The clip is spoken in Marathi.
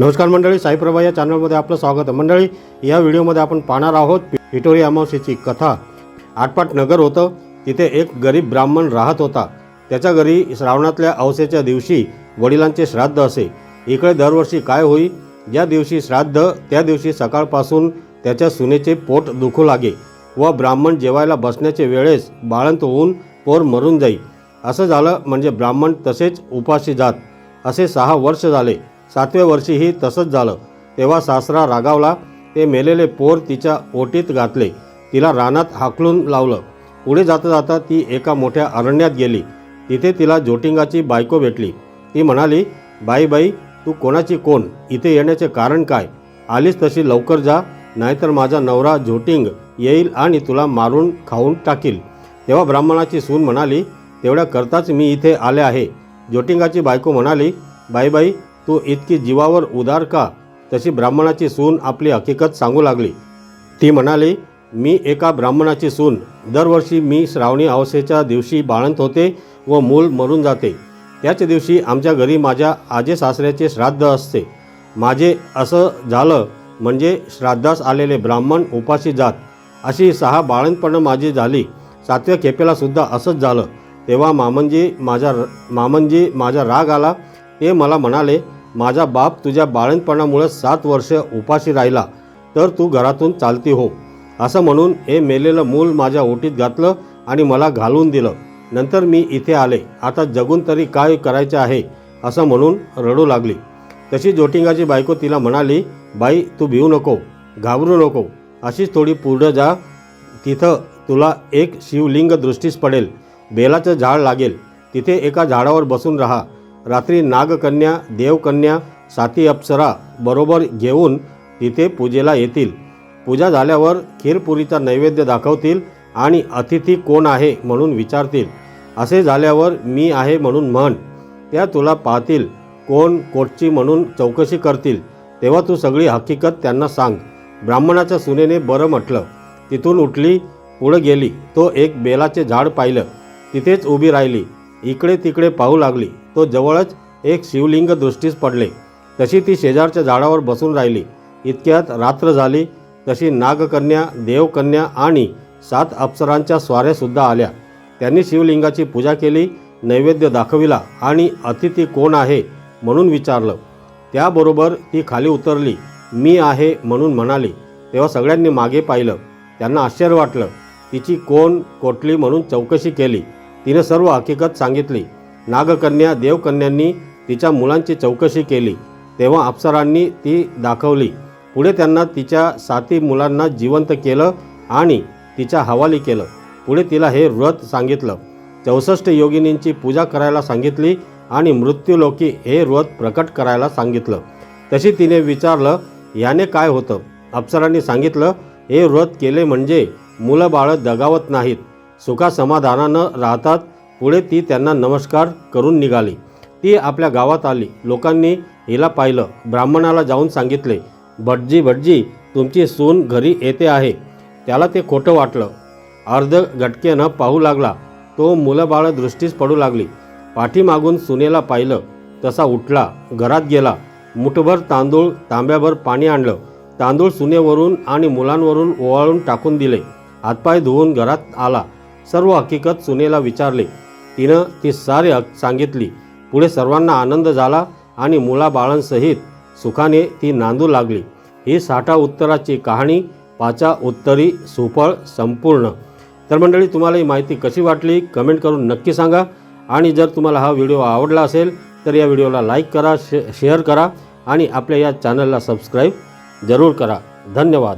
नमस्कार मंडळी साईप्रभा या चॅनलमध्ये आपलं स्वागत आहे. मंडळी या व्हिडिओमध्ये आपण पाहणार आहोत पिठोरी अमावस्येची कथा. आटपाट नगर होतं तिथे एक गरीब ब्राह्मण राहत होता. त्याच्या घरी श्रावणातल्या अवसेच्या दिवशी वडिलांचे श्राद्ध असे. इकडे दरवर्षी काय होई? ज्या दिवशी श्राद्ध त्या दिवशी सकाळपासून त्याच्या सुनेचे पोट दुखू लागे व ब्राह्मण जेवायला बसण्याचे वेळेस बाळंत होऊन पोर मरून जाई. असं झालं म्हणजे ब्राह्मण तसेच उपाशी जात. असे सहा वर्ष झाले. सातव्या वर्षीही तसंच झालं. तेव्हा सासरा रागावला. ते मेलेले पोर तिच्या ओटीत घातले. तिला रानात हाकलून लावलं. पुढे जाता जाता ती एका मोठ्या अरण्यात गेली. तिथे तिला जोटिंगाची बायको भेटली. ती म्हणाली बाई बाई तू कोणाची कोण? इथे येण्याचे कारण काय? आलीस तशी लवकर जा. नाहीतर माझा नवरा झोटिंग येईल आणि तुला मारून खाऊन टाकील. तेव्हा ब्राह्मणाची सून म्हणाली तेवढ्या करताच मी इथे आले आहे. जोटिंगाची बायको म्हणाली बाई बाई तू इतकी जीवावर उदार का? तशी ब्राह्मणाची सून आपली हकीकत सांगू लागली. ती म्हणाली मी एका ब्राह्मणाची सून. दरवर्षी मी श्रावणी अवसेच्या दिवशी बाळंत होते व मूल मरून जाते. त्याच दिवशी आमच्या घरी माझ्या आजे सासऱ्याचे श्राद्ध असते. माझे असं झालं म्हणजे श्राद्धास आलेले ब्राह्मण उपाशी जात. अशी सहा बाळंतपणं माझी झाली. सातव्या खेपेलासुद्धा असंच झालं. तेव्हा मामनजी माझा मामनजी माझा राग आला. ते मला म्हणाले माझा बाप तुझ्या बाळंतपणामुळं सात वर्ष उपाशी राहिला तर तू घरातून चालती हो. असं म्हणून हे मेलेलं मूल माझ्या ओटीत घातलं आणि मला घालून दिलं. नंतर मी इथे आले. आता जगून तरी काय करायचे आहे असं म्हणून रडू लागली. तशी जोटिंगाची बायको तिला म्हणाली बाई तू भिवू नको घाबरू नको. अशीच थोडी पुढं जा. तिथं तुला एक शिवलिंग दृष्टीस पडेल. बेलाचं झाड लागेल. तिथे एका झाडावर बसून राहा. रात्री नागकन्या देवकन्या साती अप्सरा बरोबर घेऊन तिथे पूजेला येतील. पूजा झाल्यावर खीरपुरीचा नैवेद्य दाखवतील आणि अतिथी कोण आहे म्हणून विचारतील. असे झाल्यावर मी आहे म्हणून म्हण. त्या तुला पाहतील कोण कोटची म्हणून चौकशी करतील. तेव्हा तू सगळी हकीकत त्यांना सांग. ब्राह्मणाच्या सुनेने बरं म्हटलं. तिथून उठली पुढं गेली. तो एक बेलाचे झाड पाहिलं. तिथेच उभी राहिली. इकडे तिकडे पाहू लागली. तो जवळच एक शिवलिंग दृष्टीस पडले. तशी ती शेजारच्या झाडावर बसून राहिली. इतक्यात रात्र झाली. तशी नागकन्या देवकन्या आणि सात अप्सरांच्या स्वाऱ्यासुद्धा आल्या. त्यांनी शिवलिंगाची पूजा केली नैवेद्य दाखविला आणि अतिथी कोण आहे म्हणून विचारलं. त्याबरोबर ती खाली उतरली. मी आहे म्हणून म्हणाली. तेव्हा सगळ्यांनी मागे पाहिलं. त्यांना आश्चर्य वाटलं. तिची कोण कोटली म्हणून चौकशी केली. तिने सर्व हकीकत सांगितली. नागकन्या देवकन्यांनी तिच्या मुलांची चौकशी केली. तेव्हा अप्सरांनी ती दाखवली. पुढे त्यांना तिच्या साती मुलांना जिवंत केलं आणि तिच्या हवाली केलं. पुढे तिला हे व्रत सांगितलं. चौसष्ट योगिनींची पूजा करायला सांगितली आणि मृत्यूलोकी हे व्रत प्रकट करायला सांगितलं. तशी तिने विचारलं याने काय होतं? अप्सरांनी सांगितलं हे व्रत केले म्हणजे मुलं बाळं दगावत नाहीत. सुखासमाधानानं राहतात. पुढे ती त्यांना नमस्कार करून निघाली. ती आपल्या गावात आली. लोकांनी हिला पाहिलं. ब्राह्मणाला जाऊन सांगितले भटजी भटजी तुमची सून घरी येते आहे. त्याला ते खोटं वाटलं. अर्ध घटकेनं पाहू लागला. तो मुलं बाळं दृष्टीस पडू लागली. पाठीमागून सुनेला पाहिलं. तसा उठला. घरात गेला. मुठभर तांदूळ तांब्याभर पाणी आणलं. तांदूळ सुनेवरून आणि मुलांवरून ओवाळून टाकून दिले. हातपाय धुवून घरात आला. सर्व हकीकत सुनेला विचारले. तिनं ती सारी हक सांगितली. पुढे सर्वांना आनंद झाला आणि मुलाबाळांसहित सुखाने ती नांदू लागली. ही साठा उत्तराची कहाणी पाचा उत्तरी सुफळ संपूर्ण. तर मंडळी तुम्हाला ही माहिती कशी वाटली? कमेंट करून नक्की सांगा. आणि जर तुम्हाला हा व्हिडिओ आवडला असेल तर या व्हिडिओला लाईक करा शे शेअर करा आणि आपल्या या चॅनलला सबस्क्राईब जरूर करा. धन्यवाद.